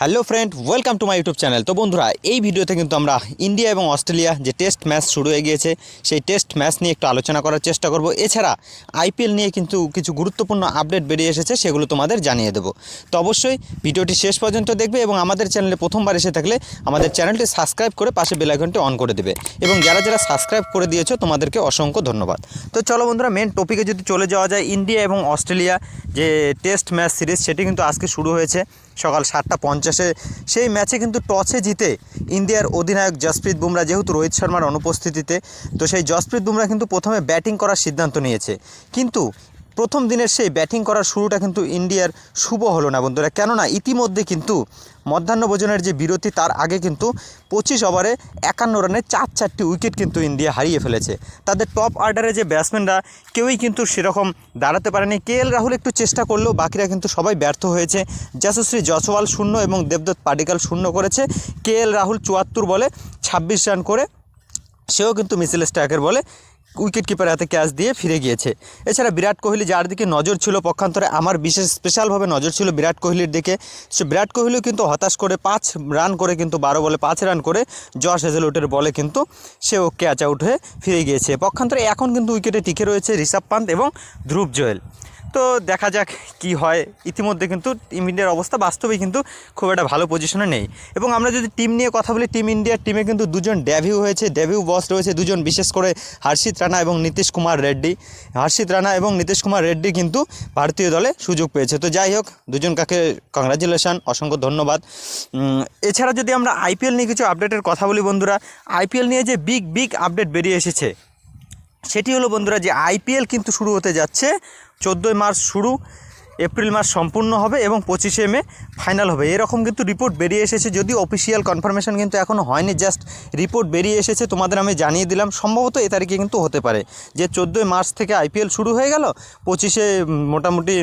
Hello friend, welcome to my YouTube channel. তো বন্ধুরা, এই ভিডিওতে কিন্তু আমরা ইন্ডিয়া এবং অস্ট্রেলিয়া যে টেস্ট ম্যাচ শুরু হয়ে গিয়েছে, সেই টেস্ট ম্যাচ নিয়ে একটু আলোচনা করার চেষ্টা করব। এছাড়া আইপিএল নিয়ে কিন্তু কিছু গুরুত্বপূর্ণ আপডেট বেরিয়ে এসেছে, সেগুলো তোমাদের জানিয়ে দেবো। তো অবশ্যই ভিডিওটি শেষ পর্যন্ত দেখবে এবং আমাদের চ্যানেলে প্রথমবার এসে থাকলে আমাদের চ্যানেলটি সাবস্ক্রাইব করে পাশে বেলাইকনটি অন করে দেবে এবং যারা যারা সাবস্ক্রাইব করে দিয়েছ, তোমাদেরকে অসংখ্য ধন্যবাদ। তো চলো বন্ধুরা মেন টপিকে যদি চলে যাওয়া যায়, ইন্ডিয়া এবং অস্ট্রেলিয়া যে টেস্ট ম্যাচ সিরিজ, সেটি কিন্তু আজকে শুরু হয়েছে সকাল সাতটা পঞ্চাশে সেই ম্যাচে কিন্তু টসে জিতে ইন্ডিয়ার অধিনায়ক জসপ্রীত বুমরা যেহেতু রোহিত শর্মার অনুপস্থিতিতে, তো সেই জসপ্রীত বুমরা কিন্তু প্রথমে ব্যাটিং করার সিদ্ধান্ত নিয়েছে। কিন্তু প্রথম দিনের সেই ব্যাটিং করার শুরুটা কিন্তু ইন্ডিয়ার শুভ হলো না বন্ধুরা। কেননা ইতিমধ্যে কিন্তু মধ্যাহ্নভোজনের যে বিরতি, তার আগে কিন্তু পঁচিশ ওভারে একান্ন রানে চার চারটি উইকেট কিন্তু ইন্ডিয়া হারিয়ে ফেলেছে। তাদের টপ অর্ডারে যে ব্যাটসম্যানরা, কেউই কিন্তু সেরকম দাঁড়াতে পারেনি। কে এল রাহুল একটু চেষ্টা করলেও বাকিরা কিন্তু সবাই ব্যর্থ হয়েছে। যশস্বী জসওয়াল শূন্য এবং দেবদত্ত পাডিকাল শূন্য করেছে। কে এল রাহুল চুয়াত্তর বলে ছাব্বিশ রান করে, সেও কিন্তু মিসেল স্ট্যাকের বলে উইকেট কিপার হাতে ক্যাচ দিয়ে ফিরে গিয়েছে। এছাড়া বিরাট কোহলি যার দিকে নজর ছিল পক্ষান্তরে, আমার বিশেষ স্পেশালভাবে নজর ছিল বিরাট কোহলির দিকে। সে বিরাট কোহলিও কিন্তু হতাশ করে পাঁচ রান করে কিন্তু, বারো বলে পাঁচ রান করে জশ হেজেলউটের বলে কিন্তু সেও ক্যাচ আউট হয়ে ফিরে গিয়েছে। পক্ষান্তরে এখন কিন্তু উইকেটে টিকে রয়েছে ঋষভ পান্ত এবং ধ্রুব জয়েল। তো দেখা যাক কি হয়। ইতিমধ্যে কিন্তু টিম ইন্ডিয়ার অবস্থা বাস্তবেই কিন্তু খুব একটা ভালো পজিশনে নেই। এবং আমরা যদি টিম নিয়ে কথা বলি, টিম ইন্ডিয়ার টিমে কিন্তু দুজন ডেভিউ হয়েছে। ডেভিউ বস রয়েছে দুজন, বিশেষ করে হর্ষিত রানা এবং নীতিশ কুমার রেড্ডি। হর্ষিত রানা এবং নীতিশ কুমার রেড্ডি কিন্তু ভারতীয় দলে সুযোগ পেয়েছে। তো যাই হোক, দুজন কাকে কংগ্রাচুলেশন অসংখ্য ধন্যবাদ। এছাড়া যদি আমরা আইপিএল নিয়ে কিছু আপডেটের কথা বলি বন্ধুরা আইপিএল নিয়ে যে বিগ বিগ আপডেট বেরিয়ে এসেছে সেটি হলো বন্ধুরা যে আইপিএল কিন্তু শুরু হতে যাচ্ছে চোদ্দোই মার্চ শুরু। এপ্রিল মাস সম্পূর্ণ হবে এবং পঁচিশে মে ফাইনাল হবে। এরকম কিন্তু রিপোর্ট বেরিয়ে এসেছে যদি অফিসিয়াল কনফার্মেশন কিন্তু এখনও হয়নি জাস্ট রিপোর্ট বেরিয়ে এসেছে, তোমাদের আমি জানিয়ে দিলাম। সম্ভবত এ তারিখে কিন্তু হতে পারে। যে চোদ্দোই মার্চ থেকে আইপিএল শুরু হয়ে গেল, পঁচিশে মোটামুটি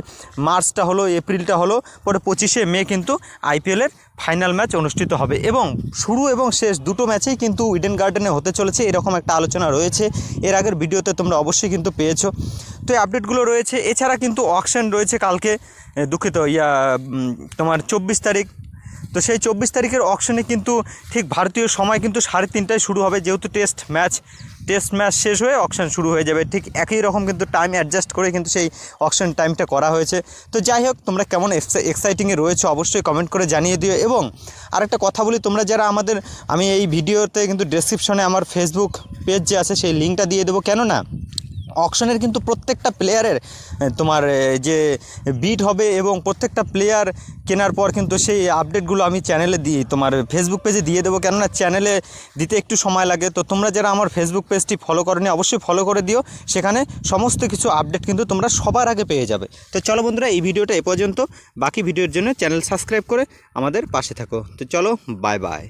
মার্চটা হলো, এপ্রিলটা হলো, পরে পঁচিশে মে কিন্তু আইপিএলের ফাইনাল ম্যাচ অনুষ্ঠিত হবে। এবং শুরু এবং শেষ দুটো ম্যাচেই কিন্তু ইডেন গার্ডেনে হতে চলেছে, এরকম একটা আলোচনা রয়েছে। এর আগের ভিডিওতে তোমরা অবশ্যই কিন্তু পেয়েছ। তো আপডেটগুলো রয়েছে। এছাড়া কিন্তু অকশন রয়েছে কালকে দুঃখিত, ইয়া তোমার চব্বিশ তারিখ। তো সেই চব্বিশ তারিখের অকশনে কিন্তু ঠিক ভারতীয় সময় কিন্তু সাড়ে তিনটায় শুরু হবে। যেহেতু টেস্ট ম্যাচ টেস্ট ম্যাচ শেষ হয়ে অকশন শুরু হয়ে যাবে। ঠিক একই রকম কিন্তু টাইম অ্যাডজাস্ট করে কিন্তু সেই অকশন টাইমটা করা হয়েছে। তো যাই হোক, তোমরা কেমন এক্সাইটিংয়ে রয়েছো অবশ্যই কমেন্ট করে জানিয়ে দিও। এবং আরেকটা কথা বলি, তোমরা যারা আমাদের, আমি এই ভিডিওতে কিন্তু ডেসক্রিপশনে আমার ফেসবুক পেজ যে আছে, সেই লিঙ্কটা দিয়ে দেবো। কেননা অকশনের কিন্তু প্রত্যেকটা প্লেয়ারের তোমার যে বিট হবে এবং প্রত্যেকটা প্লেয়ার কেনার পর কিন্তু সেই আপডেটগুলো আমি চ্যানেলে দিই। তোমার ফেসবুক পেজে দিয়ে দেবো। কেননা চ্যানেলে দিতে একটু সময় লাগে। তো তোমরা যারা আমার ফেসবুক পেজটি ফলো করনি, অবশ্যই ফলো করে দিও। সেখানে সমস্ত কিছু আপডেট কিন্তু তোমরা সবার আগে পেয়ে যাবে। তো চলো বন্ধুরা, এই ভিডিওটা এ পর্যন্ত। বাকি ভিডিওর জন্য চ্যানেল সাবস্ক্রাইব করে আমাদের পাশে থাকো। তো চলো বাই বাই